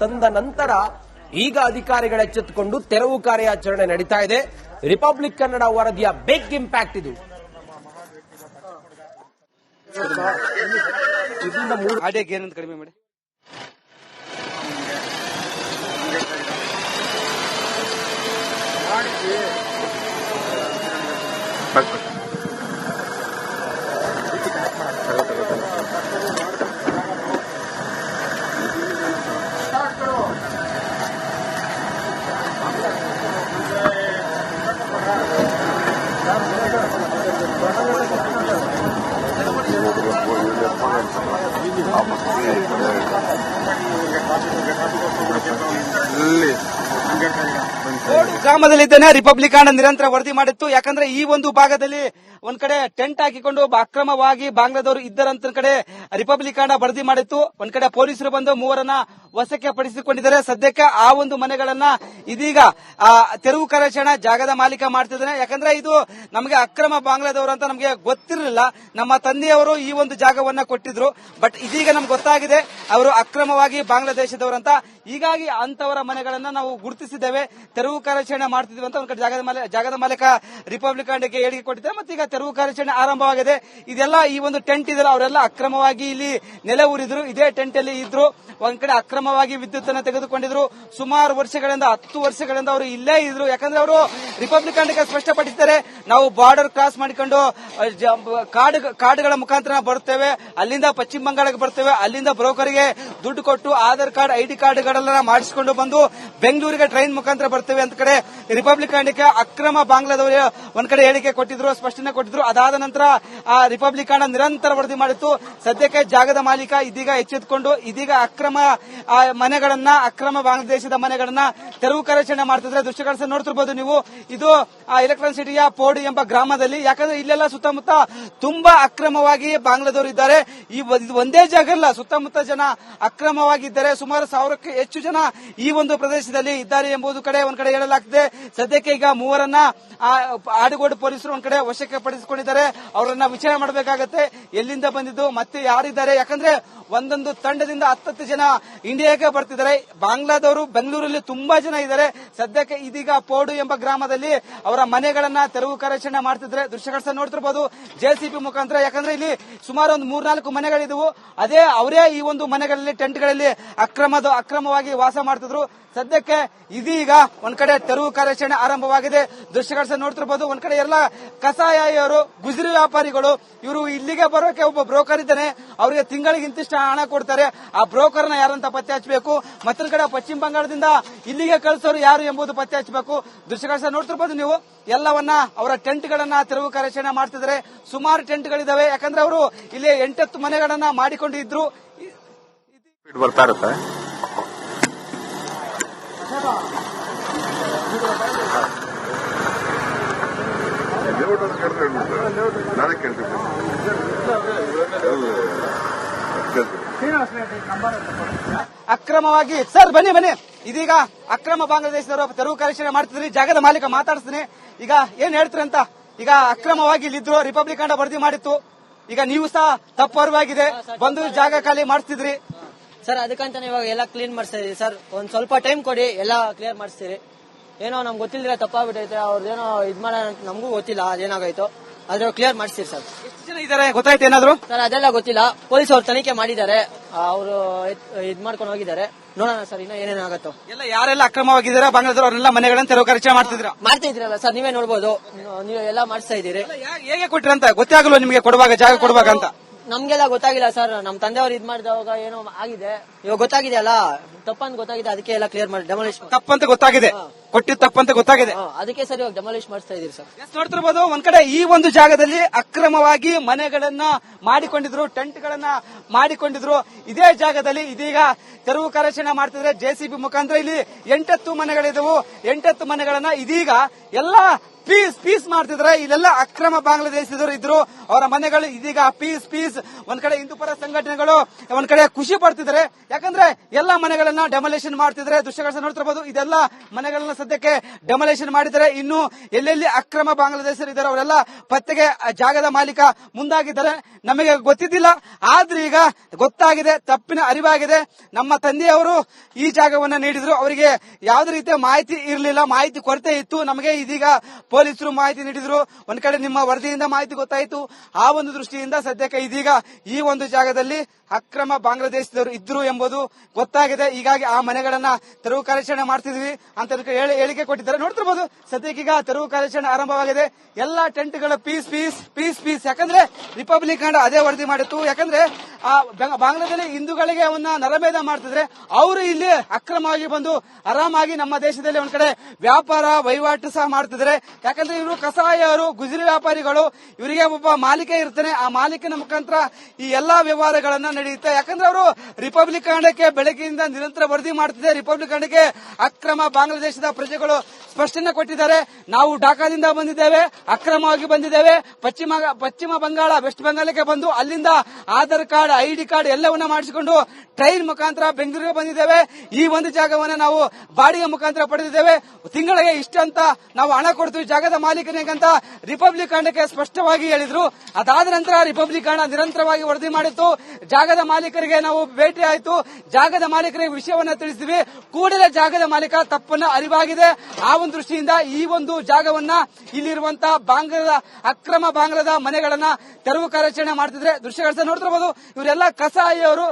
ತಂದ ನಂತರ ಈಗ ಅಧಿಕಾರಿಗಳು ಎಚ್ಚೆತ್ತುಕೊಂಡು ತೆರವು ಕಾರ್ಯಾಚರಣೆ ನಡೀತಾ ಇದೆ. ರಿಪಬ್ಲಿಕ್ ಕನ್ನಡ ವರದಿಯ ಬಿಗ್ ಇಂಪ್ಯಾಕ್ಟ್ ಇದು. ಕಡಿಮೆ ಮಾಡಿ. ಗ್ರಾಮದಲ್ಲಿದ್ದೇನೆ. ಅಂಡ್ ನಿರಂತರ ವರದಿ ಮಾಡಿತ್ತು. ಯಾಕಂದ್ರೆ ಈ ಒಂದು ಭಾಗದಲ್ಲಿ ಒಂದ್ ಕಡೆ ಟೆಂಟ್ ಹಾಕಿಕೊಂಡು ಅಕ್ರಮವಾಗಿ ಬಾಂಗ್ಲಾದವರು ಇದ್ದರಂತ ಕಡೆ ರಿಪಬ್ಲಿಕಾನ ವರದಿ ಮಾಡಿತ್ತು. ಒಂದ್ ಕಡೆ ಪೊಲೀಸರು ಬಂದು ಮೂವರನ್ನ ವಶಕ್ಕೆ ಪಡಿಸಿಕೊಂಡಿದ್ದಾರೆ. ಸದ್ಯಕ್ಕೆ ಆ ಒಂದು ಮನೆಗಳನ್ನ ಇದೀಗ ತೆರವು ಕಾರ್ಯಾಚರಣೆ ಜಾಗದ ಮಾಲೀಕ ಮಾಡ್ತಿದ್ದಾನೆ. ಯಾಕಂದ್ರೆ ಇದು ನಮಗೆ ಅಕ್ರಮ ಬಾಂಗ್ಲಾದವರು ಅಂತ ನಮಗೆ ಗೊತ್ತಿರಲಿಲ್ಲ. ನಮ್ಮ ತಂದೆಯವರು ಈ ಒಂದು ಜಾಗವನ್ನ ಕೊಟ್ಟಿದ್ರು. ಬಟ್ ಇದೀಗ ನಮ್ಗೆ ಗೊತ್ತಾಗಿದೆ. ಅವರು ಅಕ್ರಮವಾಗಿ ಬಾಂಗ್ಲಾದೇಶದವರಂತ ಹೀಗಾಗಿ ಅಂತವರ ಮನೆಗಳನ್ನ ನಾವು ಗುರುತಿಸಿದ್ದೇವೆ. ತೆರವು ಕಾರ್ಯಾಚರಣೆ ಮಾಡ್ತಿದ್ವಿ ಅಂತ ಒಂದು ಕಡೆ ಜಾಗದ ಮಾಲೀಕ ಜಾಗದ ಮಾಲೀಕ ರಿಪಬ್ಲಿಕನ್ಗೆ ಹೇಳಿಕೆ ಕೊಟ್ಟಿದ್ದಾರೆ. ಮತ್ತೆ ಈಗ ತೆರವು ಕಾರ್ಯಾಚರಣೆ ಆರಂಭವಾಗಿದೆ. ಇದೆಲ್ಲ ಈ ಒಂದು ಟೆಂಟ್ ಇದೆಲ್ಲ, ಅವರೆಲ್ಲ ಅಕ್ರಮವಾಗಿ ಇಲ್ಲಿ ನೆಲೆ ಊರಿದ್ರು. ಇದೇ ಟೆಂಟ್ ಅಲ್ಲಿ ಇದ್ರು. ಒಂದ್ ಕಡೆ ಅಕ್ರಮವಾಗಿ ವಿದ್ಯುತ್ ಅನ್ನು ತೆಗೆದುಕೊಂಡಿದ್ರು. ಸುಮಾರು ವರ್ಷಗಳಿಂದ, ಹತ್ತು ವರ್ಷಗಳಿಂದ ಅವರು ಇಲ್ಲೇ ಇದ್ರು. ಯಾಕಂದ್ರೆ ಅವರು ರಿಪಬ್ಲಿಕನ್ ಸ್ಪಷ್ಟಪಡಿಸಿದ್ದಾರೆ. ನಾವು ಬಾರ್ಡರ್ ಕ್ರಾಸ್ ಮಾಡಿಕೊಂಡು ಕಾಡು, ಕಾಡುಗಳ ಮುಖಾಂತರ ಬರುತ್ತೇವೆ. ಅಲ್ಲಿಂದ ಪಶ್ಚಿಮ ಬಂಗಾಳಕ್ಕೆ ಬರ್ತೇವೆ ಅಲ್ಲಿಂದ ಬ್ರೋಕರ್ಗೆ ದುಡ್ಡು ಕೊಟ್ಟು, ಆಧಾರ್ ಕಾರ್ಡ್ ಐಡಿ ಕಾರ್ಡ್ಗಳೆಲ್ಲ ಮಾಡಿಸಿಕೊಂಡು ಬಂದು ಬೆಂಗಳೂರಿಗೆ ಟ್ರೈನ್ ಮುಖಾಂತರ ಬರ್ತೇವೆ ಅಂತ ಕಡೆ ರಿಪಬ್ಲಿಕ್ ರಿಪಬ್ಲಿಕನ್ ಅಕ್ರಮ ಬಾಂಗ್ಲಾದವರು ಒಂದ್ ಕಡೆ ಹೇಳಿಕೆ ಕೊಟ್ಟಿದ್ರು, ಸ್ಪಷ್ಟನೆ ಕೊಟ್ಟಿದ್ರು. ಅದಾದ ನಂತರ ಆ ರಿಪಬ್ಲಿಕ್ ರಿಪಬ್ಲಿಕನ್ ನಿರಂತರ ವರದಿ ಮಾಡಿತ್ತು. ಸದ್ಯಕ್ಕೆ ಜಾಗದ ಮಾಲೀಕ ಇದೀಗ ಎಚ್ಚೆತ್ತುಕೊಂಡು ಇದೀಗ ಅಕ್ರಮ ಮನೆಗಳನ್ನ, ಅಕ್ರಮ ಬಾಂಗ್ಲಾದೇಶದ ಮನೆಗಳನ್ನ ತೆರವು ಕಾರ್ಯಾಚರಣೆ ಮಾಡ್ತಿದ್ರೆ ದೃಶ್ಯಗಳ ನೋಡ್ತಿರ್ಬೋದು ನೀವು. ಇದು ಎಲೆಕ್ಟ್ರಾನ್ ಸಿಟಿಯ ಪೋಡಿ ಎಂಬ ಗ್ರಾಮದಲ್ಲಿ. ಯಾಕಂದ್ರೆ ಇಲ್ಲೆಲ್ಲ ಸುತ್ತಮುತ್ತ ತುಂಬಾ ಅಕ್ರಮವಾಗಿ ಬಾಂಗ್ಲಾದವರು ಇದ್ದಾರೆ. ಈ ಒಂದೇ ಜಾಗ ಅಲ್ಲ. ಸುತ್ತಮುತ್ತ ಜನ ಅಕ್ರಮವಾಗಿದ್ದಾರೆ ಸುಮಾರು ಸಾವಿರಕ್ಕೆ ಹೆಚ್ಚು ಜನ ಈ ಒಂದು ಪ್ರದೇಶದಲ್ಲಿ ಇದ್ದಾರೆ ಎಂಬುದು ಕಡೆ ಒಂದ್ ಕಡೆ ಹೇಳಲಾಗ್ತಿದೆ. ಸದ್ಯಕ್ಕೆ ಈಗ ಮೂವರನ್ನ ಆಡುಗೋಡು ಪೊಲೀಸರು ಒಂದ್ ಕಡೆ ವಶಕ್ಕೆ ಪಡಿಸಿಕೊಂಡಿದ್ದಾರೆ ಅವರನ್ನ ವಿಚಾರಣೆ ಮಾಡಬೇಕಾಗತ್ತೆ. ಎಲ್ಲಿಂದ ಬಂದಿದ್ದು, ಮತ್ತೆ ಯಾರಿದ್ದಾರೆ? ಯಾಕಂದ್ರೆ ಒಂದೊಂದು ತಂಡದಿಂದ ಹತ್ತತ್ತು ಜನ ಇಂಡಿಯಾಗೆ ಬರ್ತಿದ್ದಾರೆ. ಬಾಂಗ್ಲಾದವರು, ಬೆಂಗಳೂರಲ್ಲಿ ತುಂಬಾ ಜನ ಇದ್ದಾರೆ. ಸದ್ಯಕ್ಕೆ ಇದೀಗ ಪೋಡು ಎಂಬ ಗ್ರಾಮದಲ್ಲಿ ಅವರ ಮನೆಗಳನ್ನ ತೆರವು ಕಾರ್ಯಾಚರಣೆ ಮಾಡ್ತಿದ್ರೆ ದೃಶ್ಯಗಳನ್ನ ನೋಡ್ತಿರ್ಬೋದು ಜೆಸಿಬಿ ಮುಖಾಂತರ. ಯಾಕಂದ್ರೆ ಇಲ್ಲಿ ಸುಮಾರು ಒಂದು ಮೂರ್ನಾಲ್ಕು ಮನೆಗಳಿದವು. ಅದೇ ಅವರೇ ಈ ಒಂದು ಮನೆಗಳಲ್ಲಿ, ಟೆಂಟ್ಗಳಲ್ಲಿ ಅಕ್ರಮದ ಅಕ್ರಮವಾಗಿ ವಾಸ ಮಾಡ್ತಿದ್ರು. ಸದ್ಯಕ್ಕೆ ಇದೀಗ ಒಂದ್ ಕಡೆ ತೆರವು ಕಾರ್ಯಾಚರಣೆ ಆರಂಭವಾಗಿದೆ. ದೃಶ್ಯಗಳ ನೋಡ್ತಿರ್ಬೋದು. ಒಂದ್ ಕಡೆ ಎಲ್ಲ ಕಸಾಯಿಯವರು, ಗುಜರಿ ವ್ಯಾಪಾರಿಗಳು, ಇವರು ಇಲ್ಲಿಗೆ ಬರೋಕೆ ಒಬ್ಬ ಬ್ರೋಕರ್ ಇದ್ದಾನೆ. ಅವರಿಗೆ ತಿಂಗಳಿಗೆ ಇಂತಿಷ್ಟು ಹಣ ಕೊಡ್ತಾರೆ. ಆ ಬ್ರೋಕರ್ನ ಯಾರಂತ ಪತ್ತೆ ಹಚ್ಚಬೇಕು? ಮತ್ತೊಂದ್ ಕಡೆ ಪಶ್ಚಿಮ ಬಂಗಾಳದಿಂದ ಇಲ್ಲಿಗೆ ಕಳಿಸೋರು ಯಾರು ಎಂಬುದು ಪತ್ತೆ ಹಚ್ಚಬೇಕು? ದೃಶ್ಯಗಳ ನೋಡ್ತಿರ್ಬೋದು ನೀವು. ಎಲ್ಲವನ್ನ ಅವರ ಟೆಂಟ್ ಗಳನ್ನ ತೆರವು ಕಾರ್ಯಾಚರಣೆ ಮಾಡ್ತಿದ್ದಾರೆ. ಸುಮಾರು ಟೆಂಟ್ ಗಳಿದಾವೆ ಯಾಕಂದ್ರೆ ಅವರು ಇಲ್ಲಿ ಎಂಟತ್ತು ಮನೆಗಳನ್ನ ಮಾಡಿಕೊಂಡಿದ್ರು. ಬರ್ತಾ ಇದ್ರು ಅಕ್ರಮವಾಗಿ ಸರ್, ಬನ್ನಿ ಬನ್ನಿ. ಇದೀಗ ಅಕ್ರಮ ಬಾಂಗ್ಲಾದೇಶದವರು ತೆರವು ಕಾರ್ಯಾಚರಣೆ ಮಾಡ್ತಿದ್ರಿ, ಜಾಗದ ಮಾಲೀಕ ಮಾತಾಡಿಸ್ತೀನಿ. ಈಗ ಏನ್ ಹೇಳ್ತೀರಿ ಅಂತ? ಈಗ ಅಕ್ರಮವಾಗಿ ಇಲ್ಲಿದ್ರು ರಿಪಬ್ಲಿಕ್ ಅಂಡ ವರದಿ ಮಾಡಿತ್ತು. ಈಗ ನೀವು ಸಹ ತಪ್ಪರ್ವಾಗಿದೆ ಬಂದು ಜಾಗ ಖಾಲಿ ಮಾಡಿಸ್ತಿದ್ರಿ. ಸರ್ ಅದಕ್ಕಂತಾನೆ ಇವಾಗ ಎಲ್ಲ ಕ್ಲೀನ್ ಮಾಡಿಸ್ತಾ ಇದೀವಿ. ಸರ್ ಒಂದ್ ಸ್ವಲ್ಪ ಟೈಮ್ ಕೊಡಿ ಎಲ್ಲ ಕ್ಲಿಯರ್ ಮಾಡಿಸ್ತೀರಿ. ಏನೋ ನಮ್ಗೆ ಗೊತ್ತಿಲ್ದಿರ ತಪ್ಪಾಗ್ಬಿಟ್ಟೈತೆ ಅವ್ರದ್ದೇನೋ ಇದ್ ಮಾಡ ನಮಗೂ ಗೊತ್ತಿಲ್ಲ ಅದೇನಾಗೈತೋ ಆದ್ರೆ ಕ್ಲಿಯರ್ ಮಾಡಿಸ್ತೀರಿ ಸರ್. ಎಷ್ಟು ಜನ ಇದಾರೆ? ಗೊತ್ತಾಯ್ತು ಏನಾದ್ರು? ಸರ್ ಅದೆಲ್ಲ ಗೊತ್ತಿಲ್ಲ. ಪೊಲೀಸ್ ಅವ್ರು ತನಿಖೆ ಮಾಡಿದ್ದಾರೆ. ಅವರು ಇದ್ ಮಾಡ್ಕೊಂಡು ಹೋಗಿದ್ದಾರೆ. ನೋಡೋಣ ಸರ್ ಇನ್ನ ಏನೇನಾಗತ್ತೋ ಎಲ್ಲ ಯಾರೆಲ್ಲ ಅಕ್ರಮವಾಗಿದ್ದಾರೆ? ಬಾಂಗ್ಲಾದೇಶ ಅವರೆಲ್ಲ ಮನೆಗಳನ್ನ ತೆರವು ಕಾರ್ಯಾಚರಣೆ ಮಾಡ್ತಿದ್ರ ಮಾಡ್ತಾ ಇದ್ರಲ್ಲ ಸರ್ ನೀವೇ ನೋಡ್ಬೋದು. ನೀವು ಎಲ್ಲ ಮಾಡಿಸ್ತಾ ಇದ್ದೀರಿ. ಹೇಗೆ ಕೊಟ್ರಂತ? ಗೊತ್ತೇ ಆಗಲ್ವ ನಿಮಗೆ ಕೊಡುವಾಗ ಜಾಗ ಕೊಡುವಾಗ ಅಂತ? ನಮ್ಗೆಲ್ಲ ಗೊತ್ತಾಗಿಲ್ಲ ಸರ್. ನಮ್ ತಂದೆಯವ್ರು ಇದ್ ಮಾಡಿದವಾಗ ಏನೋ ಆಗಿದೆ. ಇವಾಗ ಗೊತ್ತಾಗಿದೆ ಅಲ್ಲ? ತಪ್ಪಂತ ಗೊತ್ತಾಗಿದೆ. ಅದಕ್ಕೆ ಎಲ್ಲ ಕ್ಲಿಯರ್ ಮಾಡಿ ಡೆಮಾಲಿಶ್ ತಪ್ಪಂತ ಗೊತ್ತಾಗಿದೆ. ಕೊಟ್ಟಿದ್ ತಪ್ಪಂತ ಗೊತ್ತಾಗಿದೆ. ಅದಕ್ಕೆ ಸರ್ ಇವಾಗ ಡೆಮಾಲಿಶ್ ಮಾಡಿಸ್ತಾ ಇದೀರಿ ಸರ್. ಎಸ್ ನೋಡ್ತಿರ್ಬೋದು ಒಂದ್ ಕಡೆ ಈ ಒಂದು ಜಾಗದಲ್ಲಿ ಅಕ್ರಮವಾಗಿ ಮನೆಗಳನ್ನ ಮಾಡಿಕೊಂಡಿದ್ರು ಟೆಂಟ್ ಗಳನ್ನ ಮಾಡಿಕೊಂಡಿದ್ರು. ಇದೇ ಜಾಗದಲ್ಲಿ ಇದೀಗ ತೆರವು ಕಾರ್ಯಾಚರಣೆ ಮಾಡ್ತಿದ್ರೆ ಜೆಸಿಬಿ ಮುಖಾಂತರ ಇಲ್ಲಿ ಎಂಟತ್ತು ಮನೆಗಳಿದವು. ಎಂಟತ್ತು ಮನೆಗಳನ್ನ ಇದೀಗ ಎಲ್ಲ ಪೀಸ್ ಪೀಸ್ ಮಾಡ್ತಿದ್ರೆ ಇಲ್ಲೆಲ್ಲ ಅಕ್ರಮ ಬಾಂಗ್ಲಾದೇಶದವರು ಇದ್ರು. ಅವರ ಮನೆಗಳು ಇದೀಗ ಪೀಸ್ ಪೀಸ್. ಒಂದ್ ಕಡೆ ಹಿಂದೂ ಪರ ಸಂಘಟನೆಗಳು ಒಂದ್ ಕಡೆ ಖುಷಿ ಪಡ್ತಿದ್ದಾರೆ ಯಾಕಂದ್ರೆ ಎಲ್ಲ ಮನೆಗಳನ್ನ ಡೆಮೊಲೇಷನ್ ಮಾಡ್ತಿದ್ರೆ ದೃಶ್ಯಗಳನ್ನ ನೋಡ್ತಿರ್ಬೋದು. ಇದೆಲ್ಲ ಮನೆಗಳನ್ನ ಸದ್ಯಕ್ಕೆ ಡೆಮೊಲೇಷನ್ ಮಾಡಿದರೆ ಇನ್ನು ಎಲ್ಲೆಲ್ಲಿ ಅಕ್ರಮ ಬಾಂಗ್ಲಾದೇಶರು ಇದ್ದಾರೆ ಅವರೆಲ್ಲ ಪತ್ತೆಗೆ ಜಾಗದ ಮಾಲೀಕ ಮುಂದಾಗಿದ್ದಾರೆ. ನಮಗೆ ಗೊತ್ತಿದ್ದಿಲ್ಲ. ಆದ್ರೆ ಈಗ ಗೊತ್ತಾಗಿದೆ, ತಪ್ಪಿನ ಅರಿವಾಗಿದೆ. ನಮ್ಮ ತಂದೆಯವರು ಈ ಜಾಗವನ್ನು ನೀಡಿದ್ರು. ಅವರಿಗೆ ಯಾವುದೇ ರೀತಿಯ ಮಾಹಿತಿ ಇರಲಿಲ್ಲ, ಮಾಹಿತಿ ಕೊರತೆ ಇತ್ತು. ನಮಗೆ ಇದೀಗ ಪೊಲೀಸರು ಮಾಹಿತಿ ನೀಡಿದ್ರು. ಒಂದ್ ಕಡೆ ನಿಮ್ಮ ವರದಿಯಿಂದ ಮಾಹಿತಿ ಗೊತ್ತಾಯಿತು. ಆ ಒಂದು ದೃಷ್ಟಿಯಿಂದ ಸದ್ಯಕ್ಕೆ ಇದೀಗ ಈ ಒಂದು ಜಾಗದಲ್ಲಿ ಅಕ್ರಮ ಬಾಂಗ್ಲಾದೇಶದವರು ಇದ್ರು ಎಂಬುದು ಗೊತ್ತಾಗಿದೆ. ಹೀಗಾಗಿ ಆ ಮನೆಗಳನ್ನ ತೆರವು ಕಾರ್ಯಾಚರಣೆ ಮಾಡ್ತಿದ್ವಿ ಅಂತ ಹೇಳಿ- ಹೇಳಿಕೆ ಕೊಟ್ಟಿದ್ದಾರೆ. ನೋಡ್ತಿರ್ಬೋದು, ಸದ್ಯಕ್ಕೀಗ ತೆರವು ಕಾರ್ಯಾಚರಣೆ ಆರಂಭವಾಗಿದೆ. ಎಲ್ಲಾ ಟೆಂಟ್ಗಳ ಪೀಸ್ ಪೀಸ್ ಪೀಸ್ ಪೀಸ್. ಯಾಕಂದ್ರೆ ರಿಪಬ್ಲಿಕ್ ಕಾಂಡ ಅದೇ ವರದಿ ಮಾಡಿತ್ತು. ಯಾಕಂದ್ರೆ ಆ ಬಂಗ- ಬಾಂಗ್ಲಾದಲ್ಲಿ ಹಿಂದೂಗಳಿಗೆ ಅವನ್ನ ನರಮೇಧ ಮಾಡ್ತಿದ್ರೆ ಅವರು ಇಲ್ಲಿ ಅಕ್ರಮವಾಗಿ ಬಂದು ಆರಾಮಾಗಿ ನಮ್ಮ ದೇಶದಲ್ಲಿ ಒಂದ್ ಕಡೆ ವ್ಯಾಪಾರ, ವಹಿವಾಟು ಸಹ ಮಾಡ್ತಿದ್ರೆ. ಯಾಕಂದ್ರೆ ಇವರು ಕಸಾಯವರು ಗುಜರಿ ವ್ಯಾಪಾರಿಗಳು. ಇವರಿಗೆ ಒಬ್ಬ ಮಾಲೀಕ ಇರ್ತಾನೆ. ಆ ಮಾಲೀಕನ ಮುಖಾಂತರ ಈ ಎಲ್ಲಾ ವ್ಯವಹಾರಗಳನ್ನ ನಡೆಯುತ್ತೆ. ಯಾಕಂದ್ರೆ ಅವರು ರಿಪಬ್ಲಿಕ್ ಕಾಂಡಕ್ಕೆ ಬೆಳಗ್ಗೆಯಿಂದ ನಿರಂತರ ವರದಿ ಮಾಡ್ತಿದೆ. ರಿಪಬ್ಲಿಕ್ ಕಾಂಡಕ್ಕೆ ಅಕ್ರಮ ಬಾಂಗ್ಲಾದೇಶದ ಪ್ರಜೆಗಳು ಸ್ಪಷ್ಟನೆ ಕೊಟ್ಟಿದ್ದಾರೆ. ನಾವು ಢಾಕಾದಿಂದ ಬಂದಿದ್ದೇವೆ, ಅಕ್ರಮವಾಗಿ ಬಂದಿದ್ದೇವೆ. ಪಶ್ಚಿಮ ಪಶ್ಚಿಮ ಬಂಗಾಳ ವೆಸ್ಟ್ ಬಂಗಾಳಕ್ಕೆ ಬಂದು ಅಲ್ಲಿಂದ ಆಧಾರ್ ಕಾರ್ಡ್ ಐಡಿ ಕಾರ್ಡ್ ಎಲ್ಲವನ್ನ ಮಾಡಿಸಿಕೊಂಡು ಟ್ರೈನ್ ಮುಖಾಂತರ ಬೆಂಗಳೂರಿಗೆ ಬಂದಿದ್ದೇವೆ. ಈ ಒಂದು ಜಾಗವನ್ನು ನಾವು ಬಾಡಿಗೆ ಮುಖಾಂತರ ಪಡೆದಿದ್ದೇವೆ. ತಿಂಗಳಿಗೆ ಇಷ್ಟಂತ ನಾವು ಹಣ ಕೊಡ್ತೀವಿ. ಜಾಗದ ಮಾಲೀಕನಿಗೆ ರಿಪಬ್ಲಿಕ್ ಕಾಂಡಕ್ಕೆ ಸ್ಪಷ್ಟವಾಗಿ ಹೇಳಿದ್ರು. ಅದಾದ ನಂತರ ರಿಪಬ್ಲಿಕ್ ಕಾಂಡ ನಿರಂತರವಾಗಿ ವರದಿ ಮಾಡಿತ್ತು. ಜಾಗದ ಮಾಲೀಕರಿಗೆ ನಾವು ಭೇಟಿ ಆಯಿತು. ಜಾಗದ ಮಾಲೀಕರಿಗೆ ವಿಷಯವನ್ನ ತಿಳಿಸಿದ್ವಿ. ಕೂಡಲೇ ಜಾಗದ ಮಾಲೀಕ ತಪ್ಪನ್ನ ಅರಿವಾಗಿದೆ. ಆ ಒಂದು ದೃಷ್ಟಿಯಿಂದ ಈ ಒಂದು ಜಾಗವನ್ನ ಇಲ್ಲಿರುವಂತಹ ಬಾಂಗ್ಲದ ಅಕ್ರಮ ಬಾಂಗ್ಲದ ಮನೆಗಳನ್ನ ತೆರವು ಕಾರ್ಯಾಚರಣೆ ಮಾಡ್ತಿದ್ರೆ ದೃಶ್ಯಗಳ ನೋಡ್ತಿರಬಹುದು ಇವರೆಲ್ಲ ಕಸ ಕಸಾಯಿಯವರು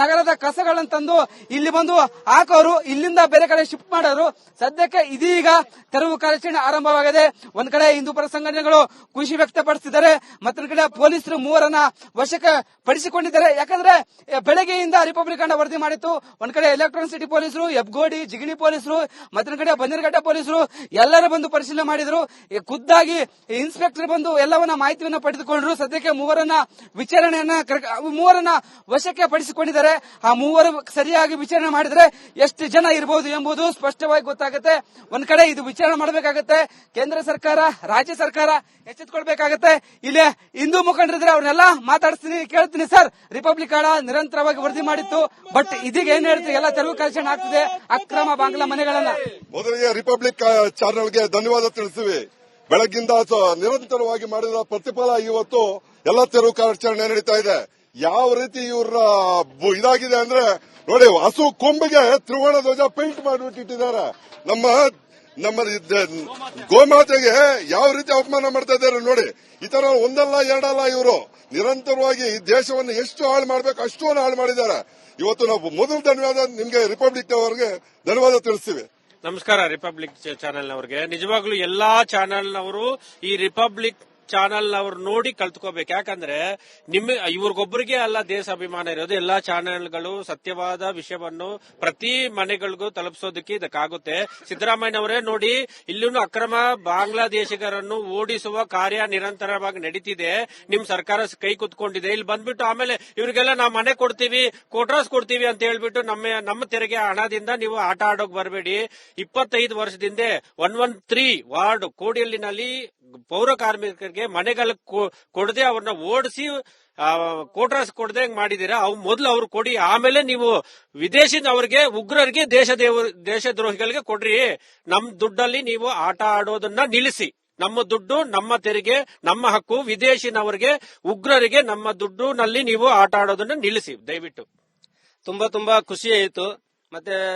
ನಗರದ ಕಸಗಳನ್ನ ತಂದು ಇಲ್ಲಿ ಬಂದು ಹಾಕೋರು, ಇಲ್ಲಿಂದ ಬೇರೆ ಕಡೆ ಶಿಫ್ಟ್ ಮಾಡೋರು. ಸದ್ಯಕ್ಕೆ ಇದೀಗ ತೆರವು ಕಾರ್ಯಾಚರಣೆ ಆರಂಭವಾಗಿದೆ. ಒಂದ್ ಕಡೆ ಹಿಂದೂ ಪರ ಸಂಘಟನೆಗಳು ಖುಷಿ ವ್ಯಕ್ತಪಡಿಸಿದ್ದಾರೆ. ಮತ್ತೊಂದು ಕಡೆ ಪೊಲೀಸರು ಮೂವರನ್ನ ವಶಕ್ಕೆ ಪಡಿಸಿಕೊಂಡಿದ್ದಾರೆ. ಯಾಕಂದ್ರೆ ಬೆಳಗ್ಗೆಯಿಂದ ರಿಪಬ್ಲಿಕ್ ಕಾಂಡ ವರದಿ ಮಾಡಿತ್ತು. ಒಂದ್ ಕಡೆ ಎಲೆಕ್ಟ್ರಾನಿಕ್ ಸಿಟಿ ಪೊಲೀಸರು ಎಬ್ಗೋಡಿ ಜಿಗಣಿ ಪೊಲೀಸರು, ಮತ್ತೊಂದ್ ಕಡೆ ಪೊಲೀಸರು, ಎಲ್ಲರೂ ಬಂದು ಪರಿಶೀಲನೆ ಮಾಡಿದ್ರು. ಖುದ್ದಾಗಿ ಇನ್ಸ್ಪೆಕ್ಟರ್ ಬಂದು ಎಲ್ಲವನ್ನ ಮಾಹಿತಿಯನ್ನ ಪಡೆದುಕೊಂಡ್ರು. ಸದ್ಯಕ್ಕೆ ಮೂವರನ್ನ ವಿಚಾರಣೆಯನ್ನ ಮೂವರನ್ನ ವಶಕ್ಕೆ ಪಡಿಸಿಕೊಂಡಿದ್ದಾರೆ. ಆ ಮೂವರು ಸರಿಯಾಗಿ ವಿಚಾರಣೆ ಮಾಡಿದ್ರೆ ಎಷ್ಟು ಜನ ಇರಬಹುದು ಎಂಬುದು ಸ್ಪಷ್ಟವಾಗಿ ಗೊತ್ತಾಗುತ್ತೆ. ಒಂದ್ ಕಡೆ ಇದು ವಿಚಾರಣೆ ಮಾಡಬೇಕಾಗತ್ತೆ. ಕೇಂದ್ರ ಸರ್ಕಾರ, ರಾಜ್ಯ ಸರ್ಕಾರ ಎಚ್ಚೆತ್ಕೊಳ್ಬೇಕಾಗತ್ತೆ. ಇಲ್ಲಿ ಹಿಂದೂ ಮುಖಂಡರಿದ್ರೆ ಅವ್ರನ್ನೆಲ್ಲ ಮಾತಾಡಿಸ್ತೀನಿ, ಕೇಳ್ತೀನಿ ಸರ್. ರಿಪಬ್ಲಿಕ್ ಕಾಳ ನಿರಂತರವಾಗಿ ವರದಿ ಮಾಡಿತ್ತು. ಬಟ್ ಇದೀಗ ಏನ್ ಹೇಳ್ತೀವಿ ಎಲ್ಲ ತೆರವು ಕಲ್ಸಣ ಆಗ್ತಿದೆ. ಅಕ್ರಮ ಬಾಂಗ್ಲಾ ಮನೆಗಳನ್ನ. ಮೊದಲಿಗೆ ರಿಪಬ್ಲಿಕ್ ಚಾನೆಲ್ಗೆ ಧನ್ಯವಾದ ತಿಳಿಸುವೆ ಬೆಳಗ್ಗಿಂದ ನಿರಂತರವಾಗಿ ಮಾಡಿದ ಪ್ರತಿಫಲ ಇವತ್ತು ಎಲ್ಲ ತೆರವು ಕಾರ್ಯಾಚರಣೆ ನಡೀತಾ ಇದೆ. ಯಾವ ರೀತಿ ಇವರ ಇದಾಗಿದೆ ಅಂದ್ರೆ ನೋಡಿ, ಹಸು ಕೊಂಬಿಗೆ ತ್ರಿವರ್ಣ ಧ್ವಜ ಪೇಂಟ್ ಮಾಡಿಬಿಟ್ಟಿದ್ದಾರೆ ನಮ್ಮ ನಮ್ಮ ಗೋಮಾತೆಗೆ ಯಾವ ರೀತಿ ಅವಮಾನ ಮಾಡ್ತಾ ಇದ್ದಾರೆ ನೋಡಿ. ಈ ತರ ಒಂದಲ್ಲ, ಎರಡಲ್ಲ ಇವರು. ನಿರಂತರವಾಗಿ ಈ ದೇಶವನ್ನು ಎಷ್ಟು ಹಾಳು ಮಾಡಬೇಕು ಅಷ್ಟು ಹಾಳು ಮಾಡಿದ್ದಾರೆ. ಇವತ್ತು ನಾವು ಮೊದಲು ಧನ್ಯವಾದ ನಿಮ್ಗೆ ರಿಪಬ್ಲಿಕ್ ಅವರಿಗೆ ಧನ್ಯವಾದ ತಿಳಿಸ್ತೀವಿ. ನಮಸ್ಕಾರ ರಿಪಬ್ಲಿಕ್ ಚಾನೆಲ್ ಅವರಿಗೆ ನಿಜವಾಗ್ಲೂ ಎಲ್ಲಾ ಚಾನೆಲ್ನವರು ಈ ರಿಪಬ್ಲಿಕ್ ಚಾನೆಲ್ನವ್ರು ನೋಡಿ ಕಲ್ತ್ಕೋಬೇಕು. ಯಾಕಂದ್ರೆ ನಿಮ್ಮ ಇವ್ರಿಗೊಬ್ಬರಿಗೆ ಅಲ್ಲ ದೇಶ ಅಭಿಮಾನ ಇರೋದು. ಎಲ್ಲಾ ಚಾನೆಲ್ಗಳು ಸತ್ಯವಾದ ವಿಷಯವನ್ನು ಪ್ರತಿ ಮನೆಗಳಿಗೂ ತಲುಪಿಸೋದಕ್ಕೆ ಇದಕ್ಕಾಗುತ್ತೆ. ಸಿದ್ದರಾಮಯ್ಯ ಅವರೇ ನೋಡಿ ಇಲ್ಲೂ ಅಕ್ರಮ ಬಾಂಗ್ಲಾದೇಶಿಗರನ್ನು ಓಡಿಸುವ ಕಾರ್ಯ ನಿರಂತರವಾಗಿ ನಡೀತಿದೆ. ನಿಮ್ ಸರ್ಕಾರ ಕೈ ಕುತ್ಕೊಂಡಿದೆ. ಇಲ್ಲಿ ಬಂದ್ಬಿಟ್ಟು ಆಮೇಲೆ ಇವರಿಗೆಲ್ಲ ನಾವು ಮನೆ ಕೊಡ್ತೀವಿ, ಕೋಟ್ರಾಸ್ ಕೊಡ್ತೀವಿ ಅಂತ ಹೇಳ್ಬಿಟ್ಟು ನಮ್ಮ ನಮ್ಮ ತೆರಿಗೆ ಹಣದಿಂದ ನೀವು ಆಟ ಆಡೋಕ್ ಬರಬೇಡಿ. ಇಪ್ಪತ್ತೈದು ವರ್ಷದಿಂದ ಒನ್ ಒನ್ ತ್ರೀ ವಾರ್ಡ್ ಕೋಡಿಯಲ್ಲಿನಲ್ಲಿ ಪೌರ ಕಾರ್ಮಿಕರಿಗೆ ಮನೆಗಳ ಕೊಡದೆ ಅವ್ರನ್ನ ಓಡಿಸಿ ಕೋಟ್ರಾಸ್ ಕೊಡದೆ ಮಾಡಿದೀರಾ? ಅವ್ ಮೊದಲು ಅವ್ರು ಕೊಡಿ, ಆಮೇಲೆ ನೀವು ವಿದೇಶದ ಅವ್ರಿಗೆ, ಉಗ್ರರಿಗೆ ದೇಶ ದೇವ, ದೇಶದ್ರೋಹಿಗಳಿಗೆ ಕೊಡ್ರಿ. ನಮ್ ದುಡ್ಡಲ್ಲಿ ನೀವು ಆಟ ಆಡೋದನ್ನ ನಿಲ್ಲಿಸಿ. ನಮ್ಮ ದುಡ್ಡು ನಮ್ಮ ತೆರಿಗೆ, ನಮ್ಮ ಹಕ್ಕು, ವಿದೇಶಿನವರಿಗೆ, ಉಗ್ರರಿಗೆ ನಮ್ಮ ದುಡ್ಡು ನಲ್ಲಿ ನೀವು ಆಟ ಆಡೋದನ್ನ ನಿಲ್ಲಿಸಿ. ದಯವಿಟ್ಟು. ತುಂಬಾ ತುಂಬಾ ಖುಷಿ ಆಯಿತು. ಮತ್ತೆ